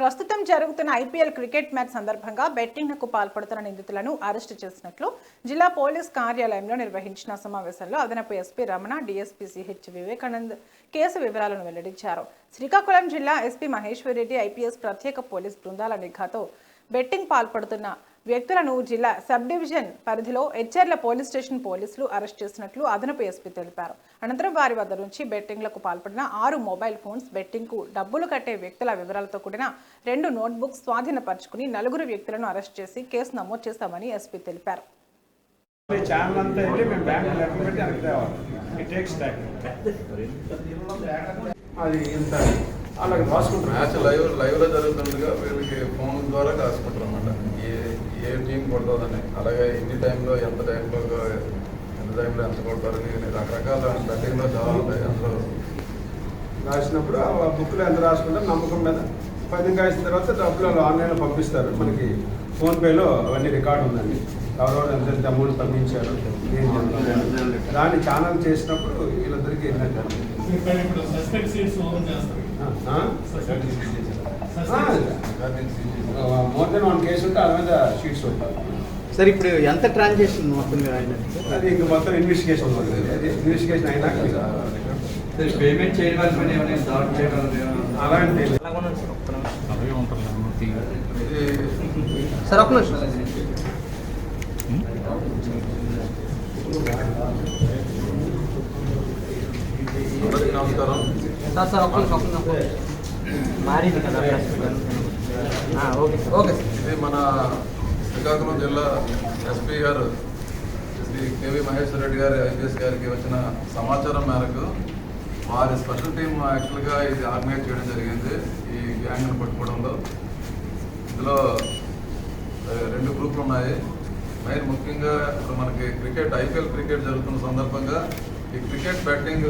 ప్రస్తుతం జరుగుతున్న IPL cricket match సందర్భంగా బెట్టింగ్లకు పాల్పడుతున్న నిందితులను అరెస్టు చేసినట్లు జిల్లా పోలీస్ కార్యాలయంలో నిర్వహించిన సమావేశంలో అదనపు SP Ramana DSP CH Vivekanand case వివరాలను వెల్లడించారు. శ్రీకాకుళం జిల్లా ఎస్పీ మహేశ్వరరెడ్డి ఐపీఎస్ ప్రత్యేక పోలీస్ బృందాల నిఘాతో బెట్టింగ్ పాల్పడుతున్న వ్యక్తులను జిల్లా సబ్ డివిజన్ పరిధిలో హెచ్ఆర్ల పోలీస్ స్టేషన్ పోలీసులు అరెస్ట్ చేసినట్లు అదనపు ఎస్పీ తెలిపారు. అనంతరం వారి వద్ద నుంచి బెట్టింగ్లకు పాల్పడిన ఆరు మొబైల్ ఫోన్స్ బెట్టింగ్కు డబ్బులు కట్టే వ్యక్తుల వివరాలతో కూడిన రెండు నోట్బుక్స్ స్వాధీనపరుచుకుని నలుగురు వ్యక్తులను అరెస్ట్ చేసి కేసు నమోదు చేశామని ఎస్పీ తెలిపారు. అది ఇంత అలాగే రాసుకుంటారు మ్యాచ్ లైవ్ లైవ్లో జరుగుతుండగా వీళ్ళకి ఫోన్ ద్వారా రాసుకుంటారు అనమాట టీం కొడుతుందని అలాగే ఎన్ని టైంలో ఎంత టైంలో ఎంత టైంలో ఎంత కొడతారు అని రకరకాల బెట్టింగ్లో చాలా ఉంటాయి అందులో. రాసినప్పుడు ఆ బుక్లో ఎంత రాసుకుంటారు నమ్మకం మీద పది కాసిన తర్వాత డబ్బులు వాళ్ళు ఆన్లైన్లో పంపిస్తారు. మనకి ఫోన్పేలో అవన్నీ రికార్డు ఉందండి. ఎవరెవరు ఎంత ఎంత అమౌంట్ పంపించారు. దాన్ని ఛానల్ చేసినప్పుడు వీళ్ళందరికీ ఏంటంటే మోర్ దెన్ వన్ కేసు ఉంటే అది మీద. షీట్స్ ఉంటాయి సార్ ఇప్పుడు ఎంత ట్రాన్సాక్షన్ మొత్తం సార్ అది ఇంక మొత్తం ఇన్వెస్టిగేషన్ ఉంటుంది అది ఇన్వెస్టిగేషన్ అయినాక మీకు పేమెంట్ చేయడం అలాంటి అవే ఉంటారు ఇది సార్ ఒక్క నిమిషం. అందరికీ నమస్కారం. సార్ సార్ ఒక్క నిమిషం. మారింది కదా ఓకే. ఓకే ఇది మన శ్రీకాకుళం జిల్లా ఎస్పీ గారు శ్రీ కేవీ మహేశ్వర రెడ్డి గారి ఐపీఎస్ గారికి వచ్చిన సమాచారం మేరకు వారి స్పెషల్ టీం యాక్చువల్గా ఇది ఆర్గనైజ్ చేయడం జరిగింది ఈ గ్యాంగ్ను పట్టుకోవడంలో. ఇందులో రెండు గ్రూపులు ఉన్నాయి. మెయిన్ ముఖ్యంగా ఇప్పుడు మనకి క్రికెట్ ఐపీఎల్ క్రికెట్ జరుగుతున్న సందర్భంగా ఈ క్రికెట్ బ్యాటింగ్